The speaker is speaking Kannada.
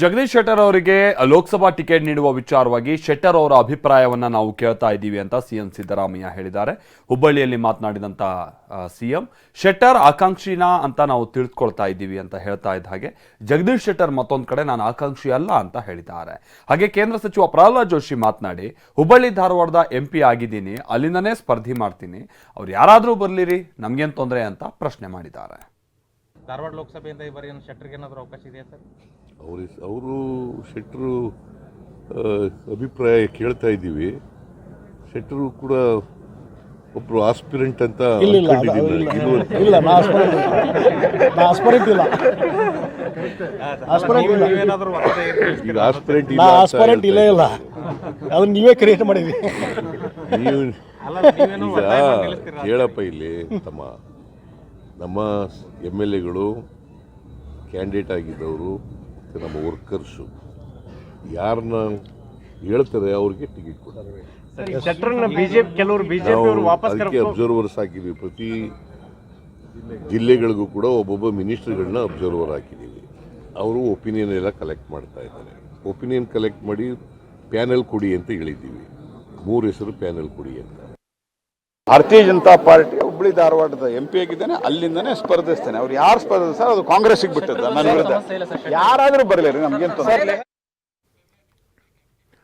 ಜಗದೀಶ್ ಶೆಟ್ಟರ್ ಅವರಿಗೆ ಲೋಕಸಭಾ ಟಿಕೆಟ್ ನೀಡುವ ವಿಚಾರವಾಗಿ ಶೆಟ್ಟರ್ ಅವರ ಅಭಿಪ್ರಾಯವನ್ನ ನಾವು ಕೇಳ್ತಾ ಇದ್ದೀವಿ ಅಂತ ಸಿಎಂ ಸಿದ್ದರಾಮಯ್ಯ ಹೇಳಿದ್ದಾರೆ. ಹುಬ್ಬಳ್ಳಿಯಲ್ಲಿ ಮಾತನಾಡಿದಂತಹ ಸಿಎಂ, ಶೆಟ್ಟರ್ ಆಕಾಂಕ್ಷಿನ ಅಂತ ನಾವು ತಿಳಿದುಕೊಳ್ತಾ ಇದ್ದೀವಿ ಅಂತ ಹೇಳ್ತಾ ಇದ್ದ ಹಾಗೆ ಜಗದೀಶ್ ಶೆಟ್ಟರ್ ಮತ್ತೊಂದು ಕಡೆ, ನಾನು ಆಕಾಂಕ್ಷಿ ಅಲ್ಲ ಅಂತ ಹೇಳಿದ್ದಾರೆ. ಹಾಗೆ ಕೇಂದ್ರ ಸಚಿವ ಪ್ರಹ್ಲಾದ್ ಜೋಶಿ ಮಾತನಾಡಿ, ಹುಬ್ಬಳ್ಳಿ ಧಾರವಾಡದ ಎಂ ಪಿ ಆಗಿದ್ದೀನಿ, ಅಲ್ಲಿಂದನೇ ಸ್ಪರ್ಧೆ ಮಾಡ್ತೀನಿ. ಅವ್ರು ಯಾರಾದರೂ ಬರಲಿರಿ, ನಮಗೇನು ತೊಂದರೆ ಅಂತ ಪ್ರಶ್ನೆ ಮಾಡಿದ್ದಾರೆ. ಧಾರವಾಡ ಲೋಕಸಭೆಯಿಂದ ಏನು ಶೆಟ್ಟರ್ಗೆ ಏನಾದರೂ ಅವಕಾಶ ಇದೆಯಾ ಸರ್? ಅವ್ರ ಅವರು ಶೆಟ್ಟರು ಅಭಿಪ್ರಾಯ ಕೇಳ್ತಾ ಇದ್ದೀವಿ. ಶೆಟ್ಟರು ಕೂಡ ಒಬ್ರು ಆಸ್ಪಿರೆಂಟ್ ಅಂತ ಇಲ್ಲ ಆಸ್ಪರೆಂಟ್ ಇಲ್ಲ ಈಗ ಆಸ್ಪಿರೆಂಟ್ ಇಲ್ಲ ಅಂತ ಆಸ್ಪರೆಂಟ್ ಇಲ್ಲೇ ಇಲ್ಲ. ಅದನ್ನ ನೀವೇ ಕ್ರಿಯೇಟ್ ಮಾಡಿದ್ವಿ ನೀವು ಅಲ್ಲ ನೀವೇನು ಈಗ ಕೇಳಪ್ಪ ಇಲ್ಲಿ ತಮ್ಮ. ನಮ್ಮ ಎಂ ಎಲ್ ಎಗಳು ಕ್ಯಾಂಡಿಡೇಟ್ ಆಗಿದ್ದವರು ಮತ್ತು ನಮ್ಮ ವರ್ಕರ್ಸು ಯಾರನ್ನ ಹೇಳ್ತಾರೆ ಅವ್ರಿಗೆ ಟಿಕೆಟ್ ಕೊಡ್ತಾರೆ ಬಿಜೆಪಿ ಕೆಲವರು ಬಿಜೆಪಿ ಅವರು ವಾಪಸ್ ಅದಕ್ಕೆ ಅಬ್ಸರ್ವರ್ಸ್ ಹಾಕಿದ್ವಿ. ಪ್ರತಿ ಜಿಲ್ಲೆಗಳಿಗೂ ಕೂಡ ಒಬ್ಬೊಬ್ಬ ಮಿನಿಸ್ಟರ್ಗಳನ್ನ ಅಬ್ಸರ್ವರ್ ಹಾಕಿದ್ದೀವಿ ಅವರು ಒಪಿನಿಯನ್ ಎಲ್ಲ ಕಲೆಕ್ಟ್ ಮಾಡ್ತಾ ಇದ್ದಾರೆ. ಒಪಿನಿಯನ್ ಕಲೆಕ್ಟ್ ಮಾಡಿ ಪ್ಯಾನೆಲ್ ಕೊಡಿ ಅಂತ ಹೇಳಿದ್ದೀವಿ. ಮೂರು ಹೆಸರು ಪ್ಯಾನೆಲ್ ಕೊಡಿ ಅಂತ. ಭಾರತೀಯ ಜನತಾ ಪಾರ್ಟಿ ಹುಬ್ಬಳ್ಳಿ ಧಾರವಾಡದ ಎಂ ಪಿ ಆಗಿದ್ದೇನೆ ಅಲ್ಲಿಂದನೇ ಸ್ಪರ್ಧಿಸ್ತೇನೆ. ಅವ್ರು ಯಾರು ಸ್ಪರ್ಧಿಸ್ತಾರೆ ಅದು ಕಾಂಗ್ರೆಸ್ಗೆ ಬಿಟ್ಟದ್ದು ನನ್ನ ವಿರುದ್ಧ. ಯಾರಾದರೂ ಬರಲಿ ನಮ್ಗೇನು ತೊಂದರೆ.